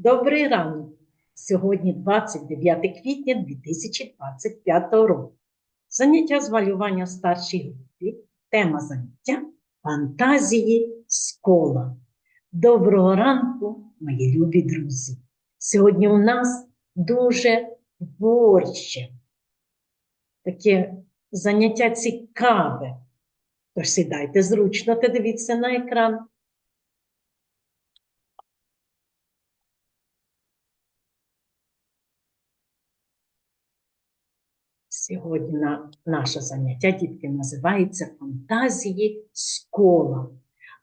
Добрий ранок! Сьогодні 29 квітня 2025 року. Заняття з малювання старшій групі. Тема заняття фантазії школа. Доброго ранку, мої любі друзі! Сьогодні у нас дуже творче, таке заняття цікаве. Тож сідайте зручно та дивіться на екран. Сьогодні на- наше заняття, дітки, називається фантазії школа.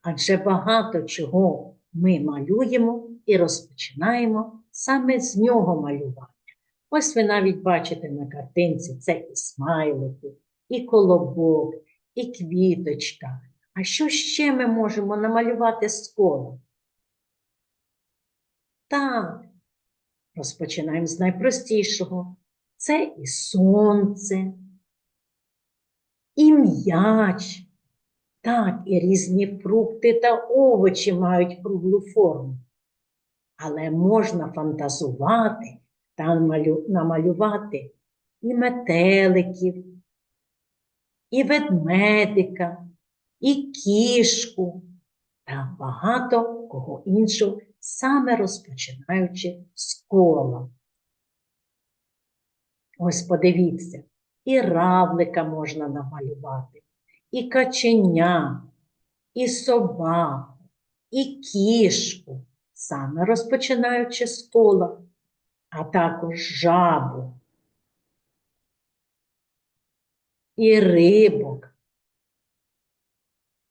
Адже багато чого ми малюємо і розпочинаємо саме з нього малювання. Ось ви навіть бачите на картинці це і смайлики, і колобок, і квіточка. А що ще ми можемо намалювати з кола? Так, розпочинаємо з найпростішого. Це і сонце, і м'яч, так, і різні фрукти та овочі мають круглу форму. Але можна фантазувати та намалювати і метеликів, і ведмедика, і кішку та багато кого іншого, саме розпочинаючи з кола. Ось подивіться, і равлика можна намалювати, і каченя, і собаку, і кішку, саме розпочинаючи з кола, а також жабу, і рибок.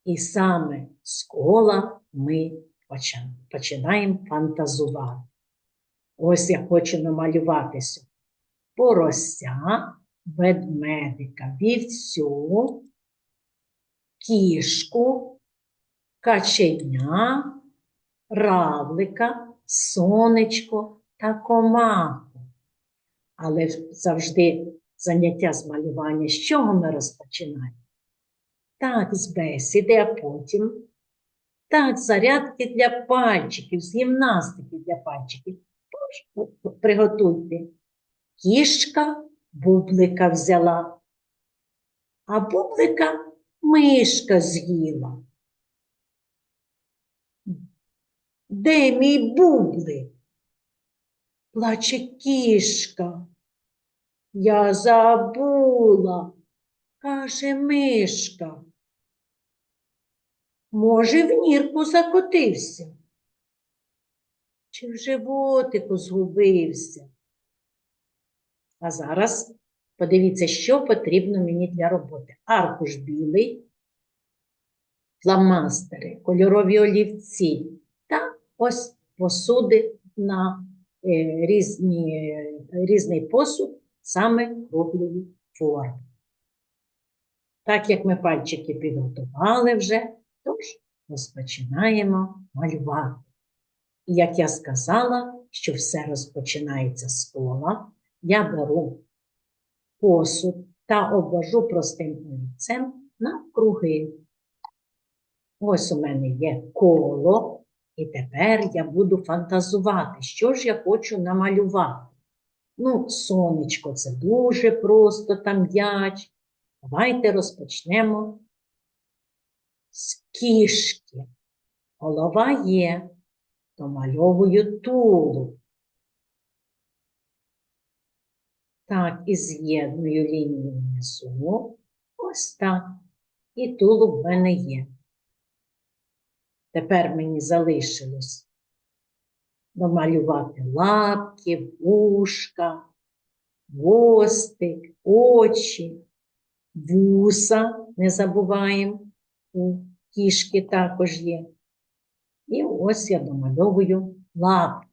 І саме з кола ми починаємо фантазувати. Ось я хочу намалювати сьогодні порося, ведмедика, вівцю, кішку, каченя, равлика, сонечко та комаху. Але завжди заняття з малювання, з чого ми розпочинаємо? Так, з бесіди, а потім так, зарядки для пальчиків, з гімнастики для пальчиків. Приготуйте. Кішка бублика взяла, а бублика мишка з'їла. Де мій бублик? Плаче кішка. Я забула, каже мишка. Може, в нірку закотився? Чи в животику згубився? А зараз подивіться, що потрібно мені для роботи. Аркуш білий, фломастери, кольорові олівці та ось посуди на е, різні, різний посуд, саме круглої форми. Так як ми пальчики підготували вже, тож розпочинаємо малювати. І як я сказала, що все розпочинається з кола, я беру посуд та обвожу простим олівцем навкруги. Ось у мене є коло, і тепер я буду фантазувати, що ж я хочу намалювати. Ну, сонечко, це дуже просто, там м'яч. Давайте розпочнемо з кішки. Голова є, домальовую тулуб. Так, і з'єдную лінію внизу. Ось так. І тулуб в мене є. Тепер мені залишилось домалювати лапки, вушка, хвостик, очі, вуса, не забуваємо, у кішки також є. І ось я домальовую лапки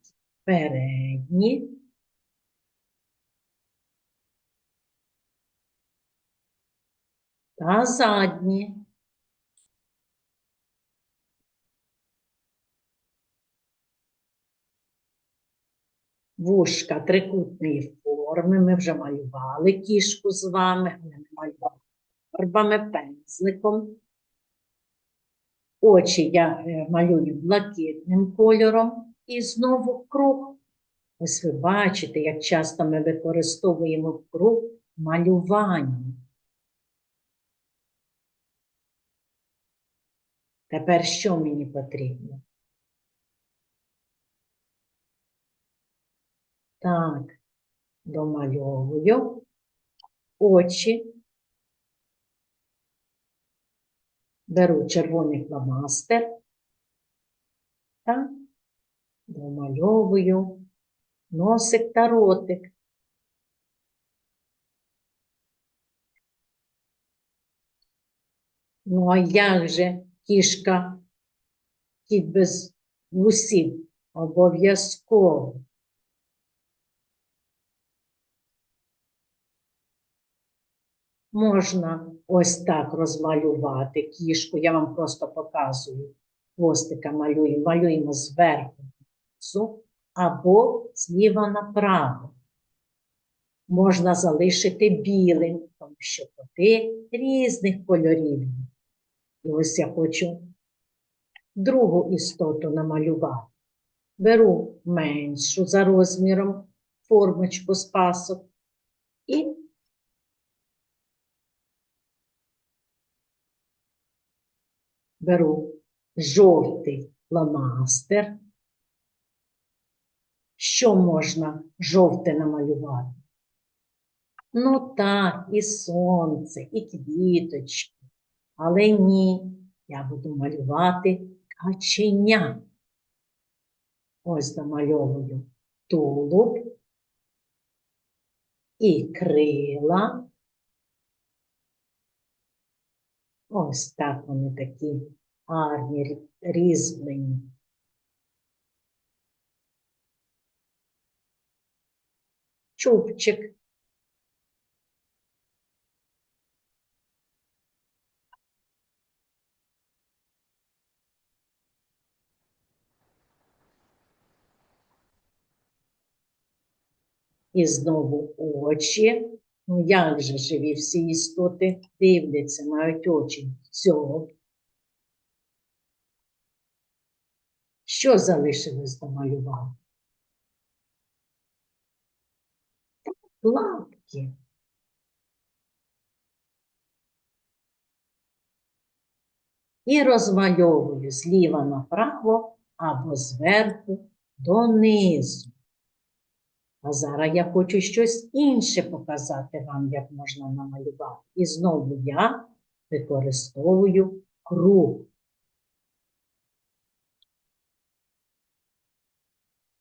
передні. Та задні. Вушка трикутної форми. Ми вже малювали кішку з вами, ми малювали фарбами, пензликом. Очі я е, малюю блакитним кольором і знову круг. Ось ви бачите, як часто ми використовуємо круг в малюванні. Тепер що мені потрібно? Так, домальовую очі. Беру червоний фломастер та домальовую носик та ротик. Ну, а як же кішка, кіт без вусів? Обов'язково. Можна ось так розмалювати кішку. Я вам просто показую. Хвостика малюємо, малюємо зверху або зліва направо. Можна залишити білим, тому що коти різних кольорів. І ось я хочу другу істоту намалювати. Беру меншу за розміром формочку з пасок і беру жовтий фломастер. Що можна жовте намалювати? Ну так, і сонце, і квіточки. Але ні, я буду малювати каченя. Ось домальовую тулуб і крила. Ось так вони такі гарні, рі- різьблені. Чубчик. І знову очі. Ну як же живі всі істоти дивляться, мають очі. Цього. Що залишилось домалювати? Лапки. І розмальовую зліва направо або зверху донизу. А зараз я хочу щось інше показати вам, як можна намалювати. І знову я використовую круг.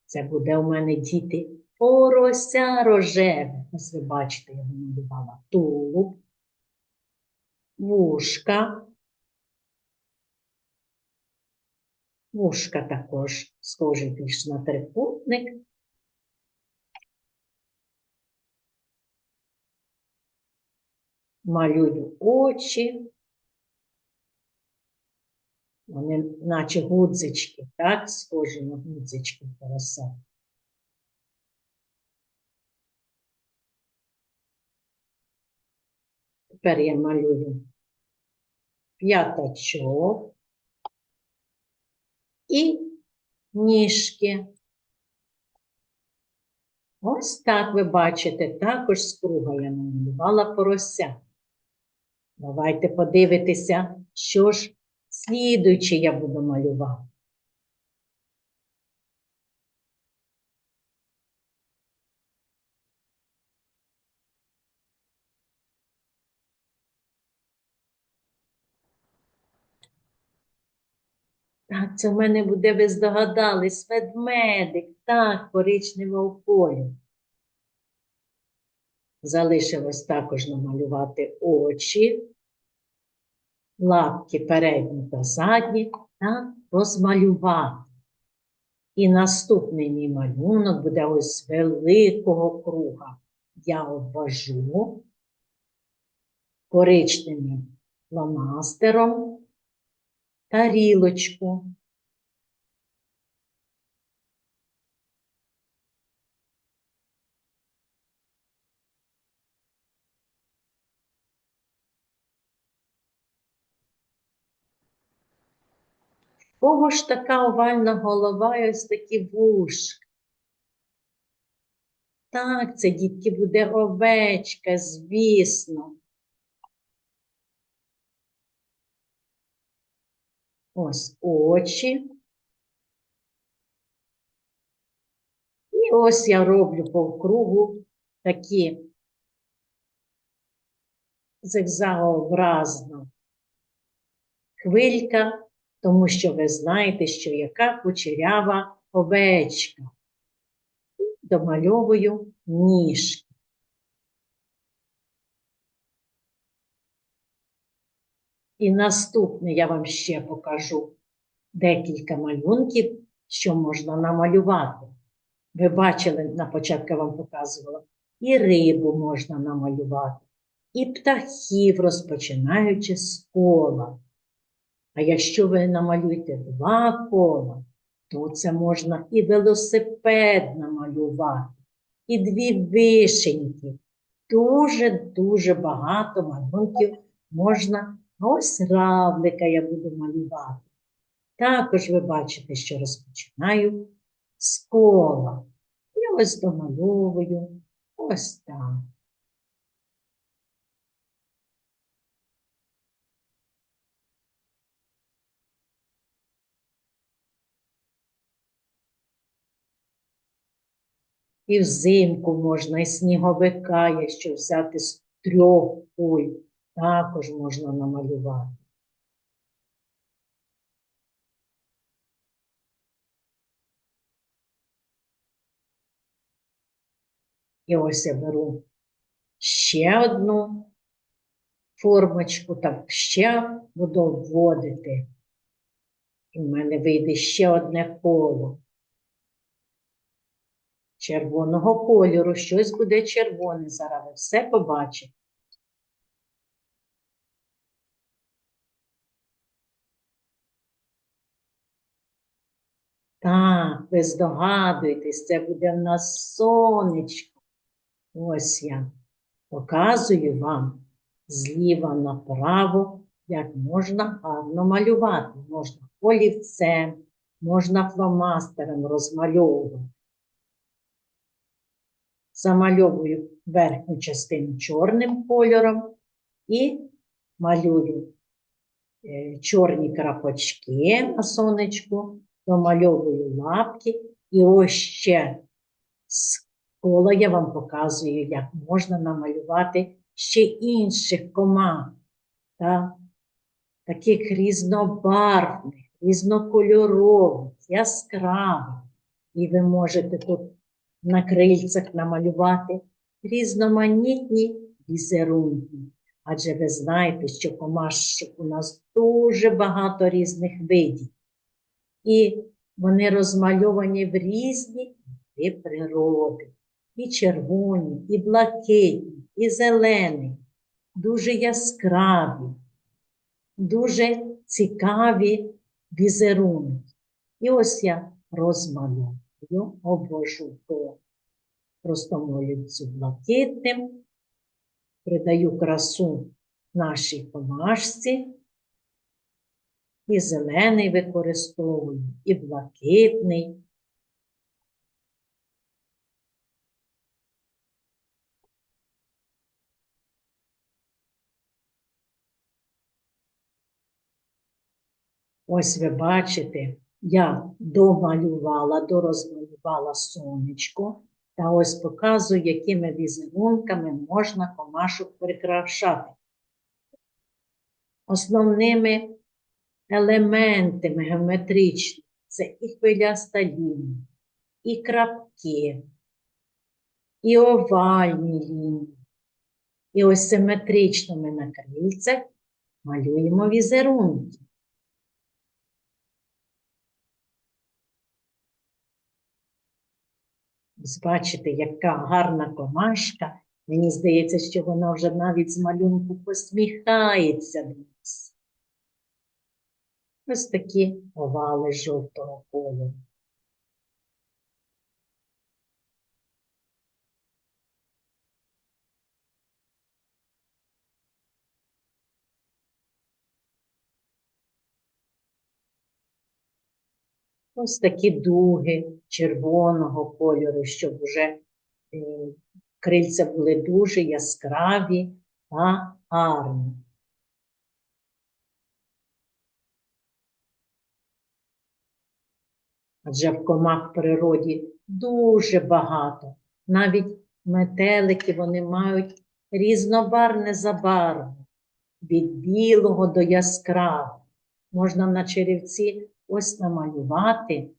Це буде у мене діти порося рожеве. Ось ви бачите, я намалювала тулуб, вушка. Вушка також схожий більш на трикутник. Малюю очі. Вони наче гудзички, так, схожі на гудзички порося. Тепер я малюю п'ятачок і ніжки. Ось так ви бачите, також з круга я намалювала порося. Давайте подивитися, що ж слідуючи я буду малювати. Так, це в мене буде, ви здогадались, ведмедик, так, коричневого кольору. Залишилось також намалювати очі, лапки передні та задні та розмалювати. І наступний мій малюнок буде ось з великого круга. Я обвожу коричневим фломастером тарілочку. Кого ж така овальна голова і ось такі вушка? Так, це дітки буде овечка, звісно. Ось очі. І ось я роблю по кругу такі зигзагообразно хвилька, тому що ви знаєте, що яка кучерява овечка. Домальовую ніжки. І наступне я вам ще покажу декілька малюнків, що можна намалювати. Ви бачили, на початку вам показувала, і рибу можна намалювати, і птахів, розпочинаючи з кола. А якщо ви намалюєте два кола, то це можна і велосипед намалювати, і дві вишеньки. Дуже-дуже багато малюнків можна. А ось равлика я буду малювати. Також ви бачите, що розпочинаю з кола. І ось домальовую ось так. І взимку можна, і сніговика, якщо взяти з трьох куль, також можна намалювати. І ось я беру ще одну формочку, так ще буду вводити. І в мене вийде ще одне коло червоного кольору. Щось буде червоне. Зараз ви все побачите. Так, ви здогадуєтесь, це буде в нас сонечко. Ось я показую вам зліва направо, як можна гарно малювати. Можна олівцем, можна фломастером розмальовувати. Замальовую верхню частину чорним кольором і малюю е, чорні крапочки на сонечку домальовую лапки, і ось ще з кола я вам показую, як можна намалювати ще інших команд, та? таких різнобарвних, різнокольорових, яскравих. І ви можете тут на крильцях намалювати різноманітні візерунки. Адже ви знаєте, що комашок у нас дуже багато різних видів і вони розмальовані в різні і природи. І червоні, і блакитні, і зелені, дуже яскраві, дуже цікаві візерунки. І ось я розмалюю, обвожу по простому лівцю блакитним, придаю красу нашій помашці. І зелений використовую, і блакитний. Ось ви бачите, я домалювала, дорозмалювала сонечко, та ось показую, якими візерунками можна комашок прикрашати. Основними елементами геометричними. Це і хвиляста лінія, і крапки, і овальні лінії. І ось симетрично ми на крильцях малюємо візерунки. Бачите, яка гарна комашка. Мені здається, що вона вже навіть з малюнку посміхається до нас. Ось такі овали жовтого кольору. Ось такі дуги червоного кольору, щоб вже е, крильця були дуже яскраві та гарні. Адже в комах в природі дуже багато. Навіть метелики вони мають різнобарне забарвлення, від білого до яскравого. Можна на черевці ось намалювати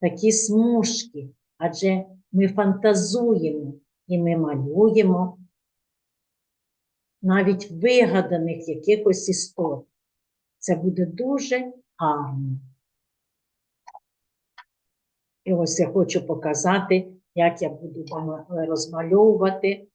такі смужки, адже ми фантазуємо і ми малюємо навіть вигаданих якихось істот. Це буде дуже гарно. І ось я хочу показати, як я буду розмальовувати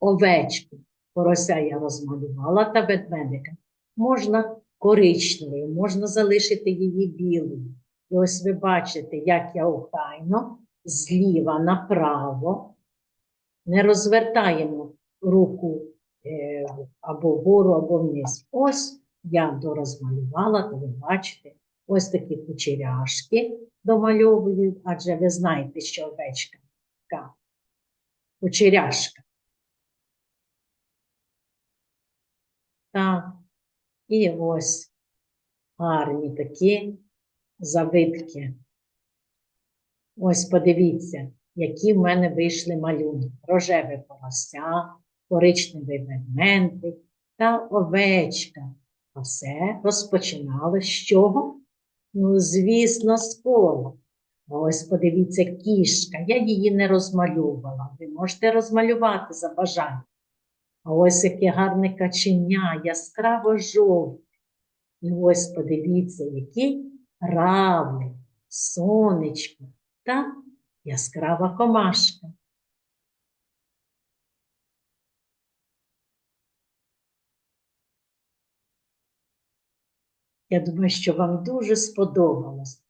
овечку. Порося я розмалювала та ведмедика. Можна коричневою, можна залишити її білою. І ось ви бачите, як я охайно зліва направо не розвертаємо руку е, або вгору, або вниз. Ось я дорозмалювала, то ви бачите, ось такі кучеряшки домальовую, адже ви знаєте, що овечка така кучеряшка. Так, і ось гарні такі завитки. Ось подивіться, які в мене вийшли малюнки. Рожеве порося, коричневий ведмедик та овечка. А все розпочинало з чого? Ну, звісно, з кола. Ось подивіться, кішка. Я її не розмальовувала. Ви можете розмалювати за бажанням. Ось яке гарне каченя, яскраво жовте. І ось подивіться, який равлик, сонечко та яскрава комашка. Я думаю, що вам дуже сподобалось.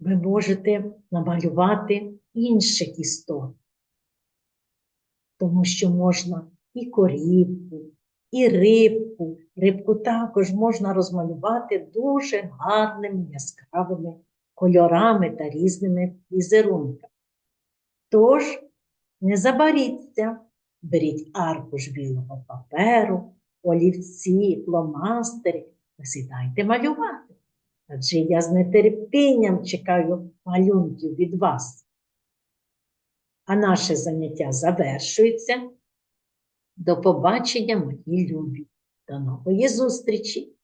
Ви можете намалювати інших істот, тому що можна і корівку, і рибку. Рибку також можна розмалювати дуже гарними яскравими кольорами та різними візерунками. Тож, не забаріться, беріть аркуш білого паперу, олівці, фломастери та сідайте малювати. Адже я з нетерпінням чекаю малюнків від вас. А наше заняття завершується. До побачення, мої любі. До нової зустрічі!